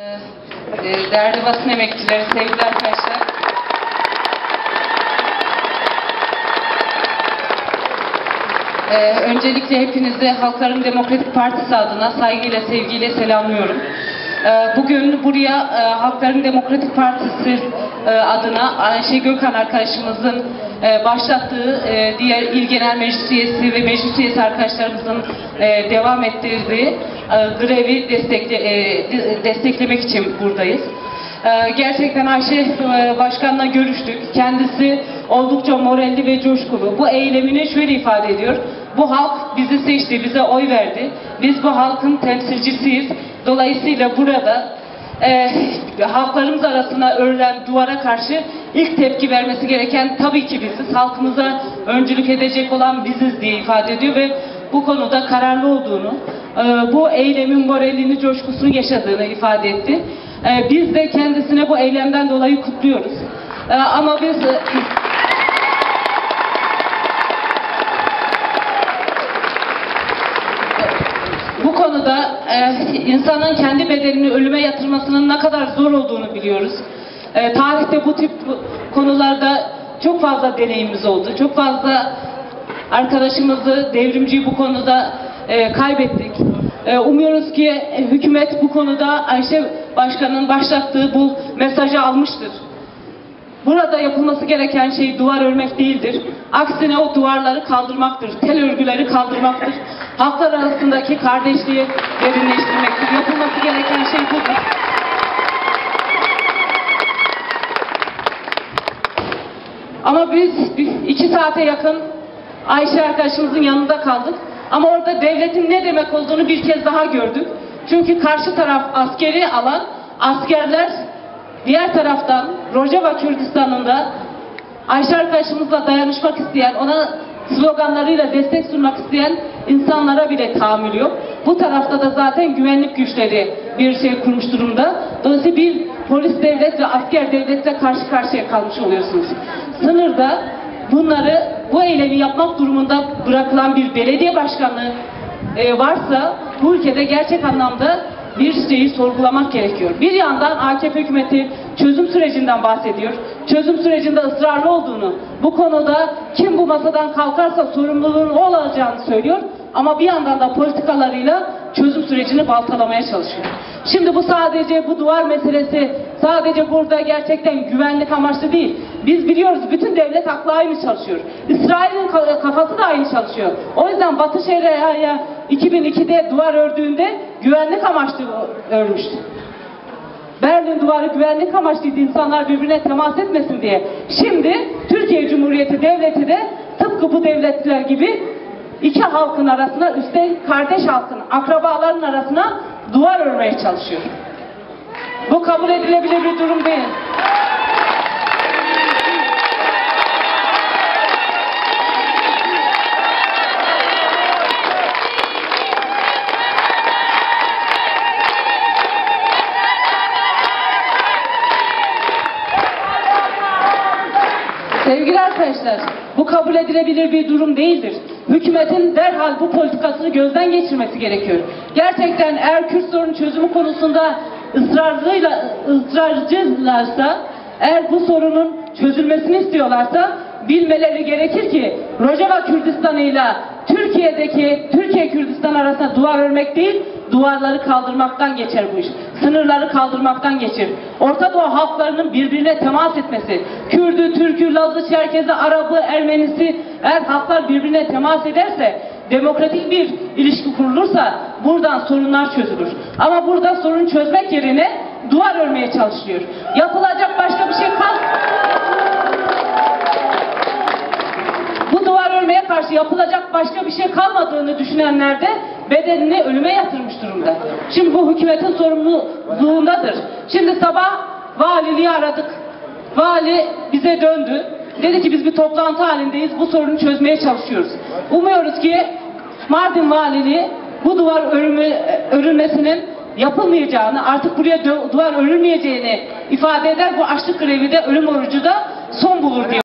Ee, Değerli basın emekçileri, sevgili arkadaşlar. Ee, öncelikle hepinizi Halkların Demokratik Partisi adına saygıyla, sevgiyle selamlıyorum. Ee, bugün buraya e, Halkların Demokratik Partisi e, adına Ayşe Gökhan arkadaşımızın e, başlattığı e, diğer İl Genel Meclis üyesi ve meclis üyesi arkadaşlarımızın e, devam ettirdiği e, grevi destekle, e, de- desteklemek için buradayız. Ee, Gerçekten Ayşe e, Başkan'la görüştük. Kendisi oldukça moralli ve coşkulu. Bu eylemini şöyle ifade ediyor. Bu halk bizi seçti, bize oy verdi. Biz bu halkın temsilcisiyiz. Dolayısıyla burada e, halklarımız arasına örülen duvara karşı ilk tepki vermesi gereken tabii ki biziz. Halkımıza öncülük edecek olan biziz diye ifade ediyor ve bu konuda kararlı olduğunu, e, bu eylemin moralini, coşkusunu yaşadığını ifade etti. E, Biz de kendisine bu eylemden dolayı kutluyoruz. E, Ama biz e, bu konuda e, insanın kendi bedenini ölüme yatırmasının ne kadar zor olduğunu biliyoruz. Tarihte bu tip konularda çok fazla deneyimimiz oldu. Çok fazla arkadaşımızı, devrimciyi bu konuda e, kaybettik. E, umuyoruz ki e, hükümet bu konuda Ayşe Başkan'ın başlattığı bu mesajı almıştır. Burada yapılması gereken şey duvar örmek değildir. Aksine o duvarları kaldırmaktır. Tel örgüleri kaldırmaktır. Halklar arasındaki kardeşliği derinleştirmektir. Yapılması gereken şey budur. Ama biz bir- iki saate yakın Ayşe arkadaşımızın yanında kaldık. Ama orada devletin ne demek olduğunu bir kez daha gördük. Çünkü karşı taraf askeri alan, askerler diğer taraftan Rojava Kürdistan'ında Ayşe arkadaşımızla dayanışmak isteyen, ona sloganlarıyla destek sunmak isteyen insanlara bile tahammül yok. Bu tarafta da zaten güvenlik güçleri bir şey kurmuş durumda. Dolayısıyla bir polis devlet ve asker devletle karşı karşıya kalmış oluyorsunuz. Sınırda bunları bu eylemi yapmak durumunda bırakılan bir belediye başkanı e, varsa bu ülkede gerçek anlamda bir şeyi sorgulamak gerekiyor. Bir yandan AKP hükümeti çözüm sürecinden bahsediyor. Çözüm sürecinde ısrarlı olduğunu, bu konuda kim bu masadan kalkarsa sorumluluğun olacağını söylüyor. Ama bir yandan da politikalarıyla çözüm sürecini baltalamaya çalışıyor. Şimdi bu sadece bu duvar meselesi sadece burada gerçekten güvenlik amaçlı değil. Biz biliyoruz bütün devlet aklı aynı çalışıyor. İsrail'in ka- kafası da aynı çalışıyor. O yüzden Batı Şeria'ya 2002'de duvar ördüğünde güvenlik amaçlı örmüştü. Berlin duvarı güvenlik amaçlıydı insanlar birbirine temas etmesin diye. Şimdi Türkiye Cumhuriyeti Devleti de tıpkı bu devletler gibi iki halkın arasına üstelik kardeş halkın, akrabaların arasına duvar örmeye çalışıyor. Bu kabul edilebilir bir durum değil. Sevgili arkadaşlar, bu kabul edilebilir bir durum değildir. Hükümetin derhal bu politikasını gözden geçirmesi gerekiyor. Gerçekten eğer Kürt sorunu çözümü konusunda ısrarlıyla, ısrarcılarsa, eğer bu sorunun çözülmesini istiyorlarsa bilmeleri gerekir ki Rojava Kürdistan'ı ile Türkiye'deki Türkiye Kürdistan arasında duvar örmek değil, duvarları kaldırmaktan geçer bu iş. Sınırları kaldırmaktan geçer. Orta Doğu halklarının birbirine temas etmesi, Kürdü, Türkü, Lazı, Çerkezi, Arabı, Ermenisi, eğer halklar birbirine temas ederse, demokratik bir ilişki kurulursa buradan sorunlar çözülür. Ama burada sorun çözmek yerine duvar örmeye çalışılıyor. Yapılacak başka bir şey kalmıyor. bu duvar örmeye karşı yapılacak başka bir şey kalmadığını düşünenler de bedenini ölüme yatırmış durumda. Şimdi bu hükümetin sorumluluğundadır. Şimdi sabah valiliği aradık. Vali bize döndü. Dedi ki biz bir toplantı halindeyiz. Bu sorunu çözmeye çalışıyoruz. Umuyoruz ki Mardin Valiliği bu duvar örümü, örülmesinin yapılmayacağını, artık buraya du- duvar örülmeyeceğini ifade eder. Bu açlık grevi de ölüm orucu da son bulur diye.